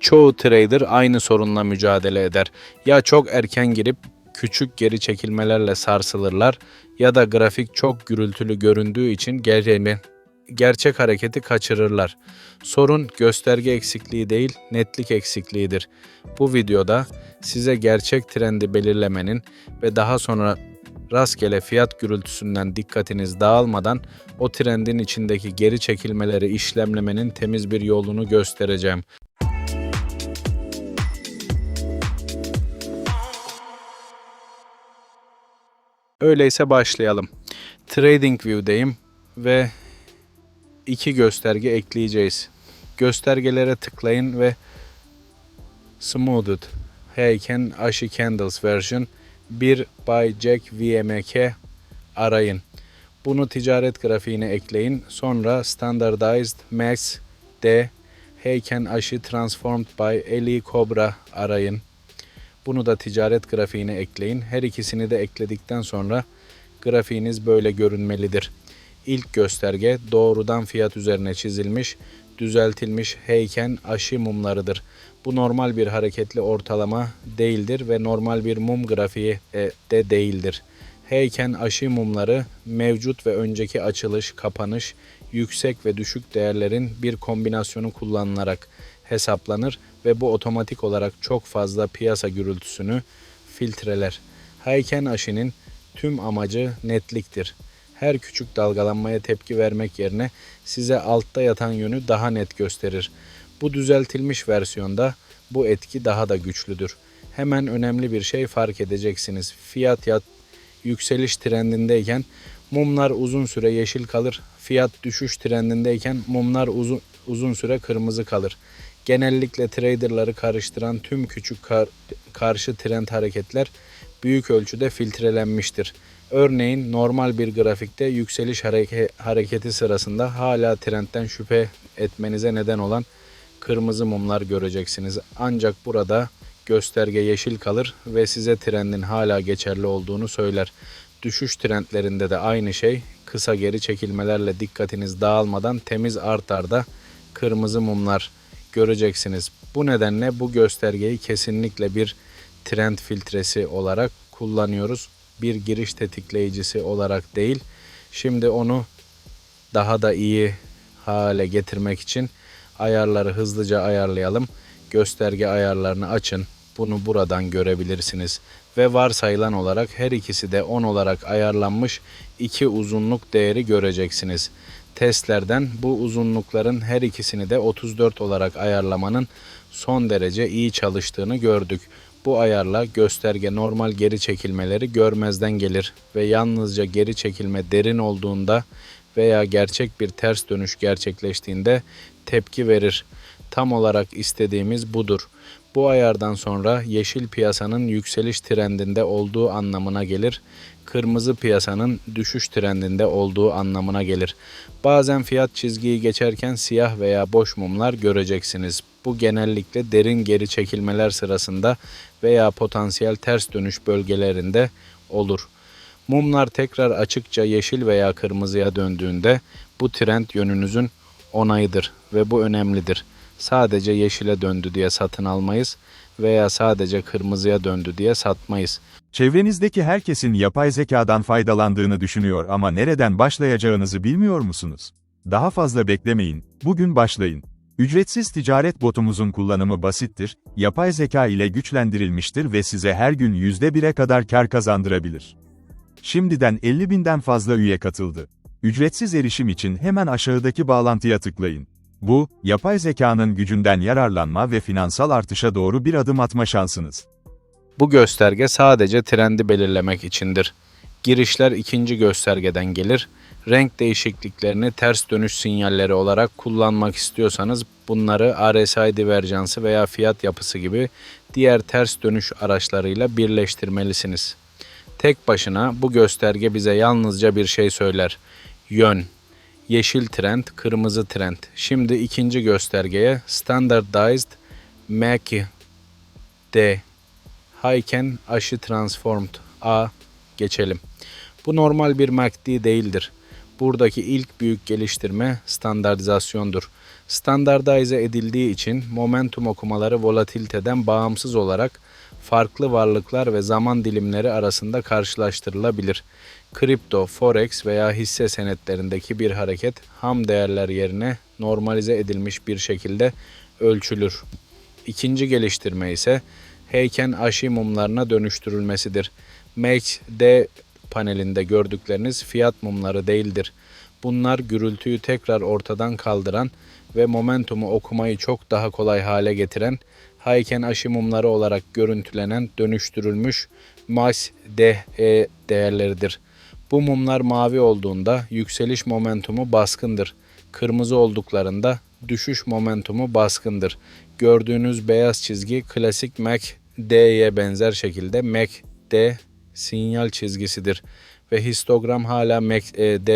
Çoğu trader aynı sorunla mücadele eder. Ya çok erken girip küçük geri çekilmelerle sarsılırlar ya da grafik çok gürültülü göründüğü için gerçeğini gerçek hareketi kaçırırlar. Sorun gösterge eksikliği değil, netlik eksikliğidir. Bu videoda size gerçek trendi belirlemenin ve daha sonra rastgele fiyat gürültüsünden dikkatiniz dağılmadan o trendin içindeki geri çekilmeleri işlemlemenin temiz bir yolunu göstereceğim. Öyleyse başlayalım. TradingView'deyim ve iki gösterge ekleyeceğiz. Göstergelere tıklayın ve Smoothed Heiken Ashi Candles version 1 by Jack VMK arayın. Bunu ticaret grafiğine ekleyin. Sonra Standardized Max D Heiken Ashi Transformed by Eli Cobra arayın. Bunu da ticaret grafiğine ekleyin. Her ikisini de ekledikten sonra grafiğiniz böyle görünmelidir. İlk gösterge doğrudan fiyat üzerine çizilmiş, düzeltilmiş heyken aşı mumlarıdır. Bu normal bir hareketli ortalama değildir ve normal bir mum grafiği e, de değildir. Heyken aşı mumları mevcut ve önceki açılış, kapanış, yüksek ve düşük değerlerin bir kombinasyonu kullanılarak hesaplanır ve bu otomatik olarak çok fazla piyasa gürültüsünü filtreler. Heiken aşının tüm amacı netliktir. Her küçük dalgalanmaya tepki vermek yerine size altta yatan yönü daha net gösterir. Bu düzeltilmiş versiyonda bu etki daha da güçlüdür. Hemen önemli bir şey fark edeceksiniz. Fiyat yat yükseliş trendindeyken mumlar uzun süre yeşil kalır. Fiyat düşüş trendindeyken mumlar uzun uzun süre kırmızı kalır. Genellikle traderları karıştıran tüm küçük kar- karşı trend hareketler büyük ölçüde filtrelenmiştir. Örneğin normal bir grafikte yükseliş hareke- hareketi sırasında hala trendten şüphe etmenize neden olan kırmızı mumlar göreceksiniz. Ancak burada gösterge yeşil kalır ve size trendin hala geçerli olduğunu söyler. Düşüş trendlerinde de aynı şey. Kısa geri çekilmelerle dikkatiniz dağılmadan temiz art arda kırmızı mumlar göreceksiniz. Bu nedenle bu göstergeyi kesinlikle bir trend filtresi olarak kullanıyoruz. Bir giriş tetikleyicisi olarak değil. Şimdi onu daha da iyi hale getirmek için ayarları hızlıca ayarlayalım. Gösterge ayarlarını açın. Bunu buradan görebilirsiniz. Ve varsayılan olarak her ikisi de 10 olarak ayarlanmış iki uzunluk değeri göreceksiniz. Testlerden bu uzunlukların her ikisini de 34 olarak ayarlamanın son derece iyi çalıştığını gördük. Bu ayarla gösterge normal geri çekilmeleri görmezden gelir ve yalnızca geri çekilme derin olduğunda veya gerçek bir ters dönüş gerçekleştiğinde tepki verir. Tam olarak istediğimiz budur. Bu ayardan sonra yeşil piyasanın yükseliş trendinde olduğu anlamına gelir. Kırmızı piyasanın düşüş trendinde olduğu anlamına gelir. Bazen fiyat çizgiyi geçerken siyah veya boş mumlar göreceksiniz. Bu genellikle derin geri çekilmeler sırasında veya potansiyel ters dönüş bölgelerinde olur. Mumlar tekrar açıkça yeşil veya kırmızıya döndüğünde bu trend yönünüzün onayıdır ve bu önemlidir. Sadece yeşile döndü diye satın almayız veya sadece kırmızıya döndü diye satmayız. Çevrenizdeki herkesin yapay zekadan faydalandığını düşünüyor ama nereden başlayacağınızı bilmiyor musunuz? Daha fazla beklemeyin, bugün başlayın. Ücretsiz ticaret botumuzun kullanımı basittir, yapay zeka ile güçlendirilmiştir ve size her gün %1'e kadar kar kazandırabilir. Şimdiden 50 binden fazla üye katıldı. Ücretsiz erişim için hemen aşağıdaki bağlantıya tıklayın. Bu, yapay zekanın gücünden yararlanma ve finansal artışa doğru bir adım atma şansınız. Bu gösterge sadece trendi belirlemek içindir. Girişler ikinci göstergeden gelir. Renk değişikliklerini ters dönüş sinyalleri olarak kullanmak istiyorsanız bunları RSI diverjansı veya fiyat yapısı gibi diğer ters dönüş araçlarıyla birleştirmelisiniz. Tek başına bu gösterge bize yalnızca bir şey söyler. Yön. Yeşil trend, kırmızı trend. Şimdi ikinci göstergeye Standardized MACD D Hayken aşı transformed A geçelim. Bu normal bir MACD değildir. Buradaki ilk büyük geliştirme standartizasyondur. Standartize edildiği için momentum okumaları volatiliteden bağımsız olarak farklı varlıklar ve zaman dilimleri arasında karşılaştırılabilir. Kripto, forex veya hisse senetlerindeki bir hareket ham değerler yerine normalize edilmiş bir şekilde ölçülür. İkinci geliştirme ise Heiken Ashi mumlarına dönüştürülmesidir. MACD panelinde gördükleriniz fiyat mumları değildir. Bunlar gürültüyü tekrar ortadan kaldıran ve momentumu okumayı çok daha kolay hale getiren Heiken Ashi mumları olarak görüntülenen dönüştürülmüş MACD değerleridir. Bu mumlar mavi olduğunda yükseliş momentumu baskındır. Kırmızı olduklarında düşüş momentumu baskındır. Gördüğünüz beyaz çizgi klasik MACD'ye benzer şekilde MACD sinyal çizgisidir ve histogram hala MACD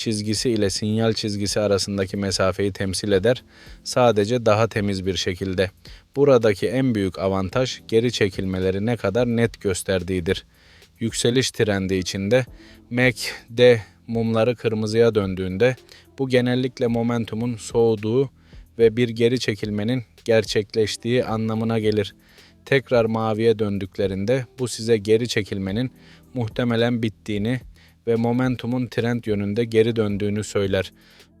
çizgisi ile sinyal çizgisi arasındaki mesafeyi temsil eder. Sadece daha temiz bir şekilde. Buradaki en büyük avantaj geri çekilmeleri ne kadar net gösterdiğidir. Yükseliş trendi içinde MACD mumları kırmızıya döndüğünde bu genellikle momentumun soğuduğu ve bir geri çekilmenin gerçekleştiği anlamına gelir. Tekrar maviye döndüklerinde bu size geri çekilmenin muhtemelen bittiğini ve momentumun trend yönünde geri döndüğünü söyler.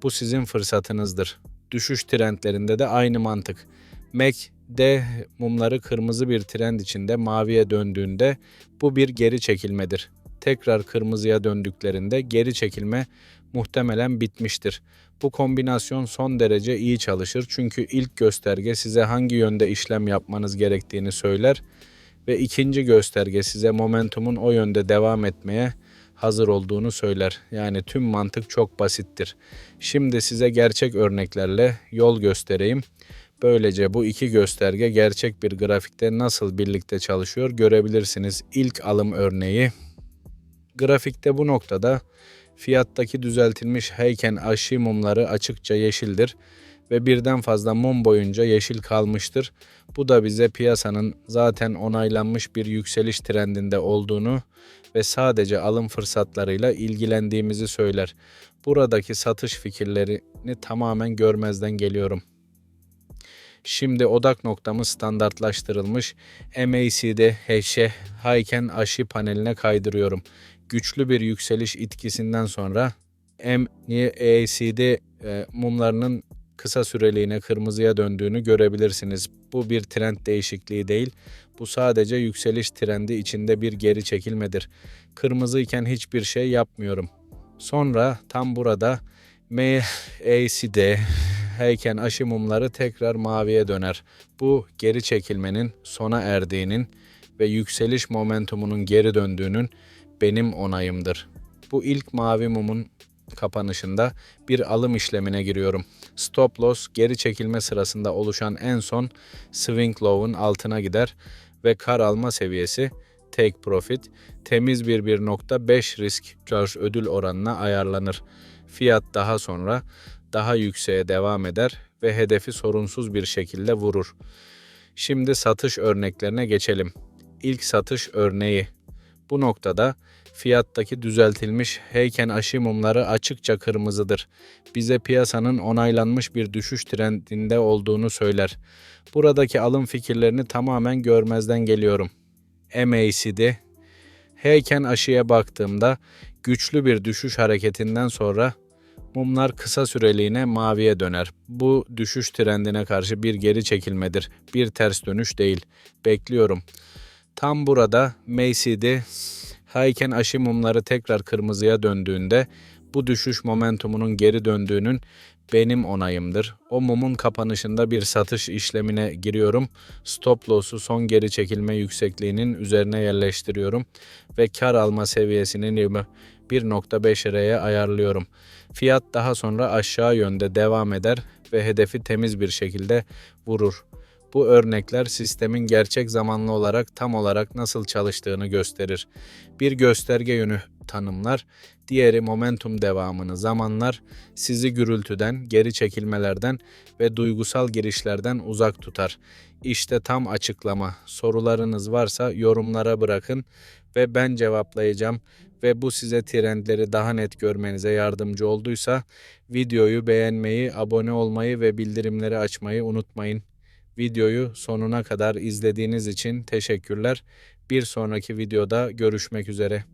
Bu sizin fırsatınızdır. Düşüş trendlerinde de aynı mantık. MACD mumları kırmızı bir trend içinde maviye döndüğünde bu bir geri çekilmedir. Tekrar kırmızıya döndüklerinde geri çekilme muhtemelen bitmiştir. Bu kombinasyon son derece iyi çalışır çünkü ilk gösterge size hangi yönde işlem yapmanız gerektiğini söyler ve ikinci gösterge size momentumun o yönde devam etmeye hazır olduğunu söyler. Yani tüm mantık çok basittir. Şimdi size gerçek örneklerle yol göstereyim. Böylece bu iki gösterge gerçek bir grafikte nasıl birlikte çalışıyor görebilirsiniz. İlk alım örneği grafikte bu noktada fiyattaki düzeltilmiş Heiken Ashi mumları açıkça yeşildir ve birden fazla mum boyunca yeşil kalmıştır. Bu da bize piyasanın zaten onaylanmış bir yükseliş trendinde olduğunu ve sadece alım fırsatlarıyla ilgilendiğimizi söyler. Buradaki satış fikirlerini tamamen görmezden geliyorum. Şimdi odak noktamız standartlaştırılmış MACD H'e Heiken Ashi paneline kaydırıyorum. Güçlü bir yükseliş etkisinden sonra MACD e, mumlarının kısa süreliğine kırmızıya döndüğünü görebilirsiniz. Bu bir trend değişikliği değil. Bu sadece yükseliş trendi içinde bir geri çekilmedir. Kırmızı iken hiçbir şey yapmıyorum. Sonra tam burada MACD heyken aşı mumları tekrar maviye döner. Bu geri çekilmenin sona erdiğinin ve yükseliş momentumunun geri döndüğünün benim onayımdır. Bu ilk mavi mumun kapanışında bir alım işlemine giriyorum. Stop loss geri çekilme sırasında oluşan en son swing low'un altına gider ve kar alma seviyesi take profit temiz bir 1.5 risk charge ödül oranına ayarlanır. Fiyat daha sonra daha yükseğe devam eder ve hedefi sorunsuz bir şekilde vurur. Şimdi satış örneklerine geçelim. İlk satış örneği. Bu noktada fiyattaki düzeltilmiş heyken aşı mumları açıkça kırmızıdır. Bize piyasanın onaylanmış bir düşüş trendinde olduğunu söyler. Buradaki alım fikirlerini tamamen görmezden geliyorum. MACD Heyken aşıya baktığımda güçlü bir düşüş hareketinden sonra mumlar kısa süreliğine maviye döner. Bu düşüş trendine karşı bir geri çekilmedir. Bir ters dönüş değil. Bekliyorum. Tam burada MACD Hayken aşı mumları tekrar kırmızıya döndüğünde bu düşüş momentumunun geri döndüğünün benim onayımdır. O mumun kapanışında bir satış işlemine giriyorum. Stop loss'u son geri çekilme yüksekliğinin üzerine yerleştiriyorum ve kar alma seviyesini 1.5 liraya ayarlıyorum. Fiyat daha sonra aşağı yönde devam eder ve hedefi temiz bir şekilde vurur. Bu örnekler sistemin gerçek zamanlı olarak tam olarak nasıl çalıştığını gösterir. Bir gösterge yönü tanımlar, diğeri momentum devamını zamanlar, sizi gürültüden, geri çekilmelerden ve duygusal girişlerden uzak tutar. İşte tam açıklama. Sorularınız varsa yorumlara bırakın ve ben cevaplayacağım ve bu size trendleri daha net görmenize yardımcı olduysa videoyu beğenmeyi, abone olmayı ve bildirimleri açmayı unutmayın. Videoyu sonuna kadar izlediğiniz için teşekkürler. Bir sonraki videoda görüşmek üzere.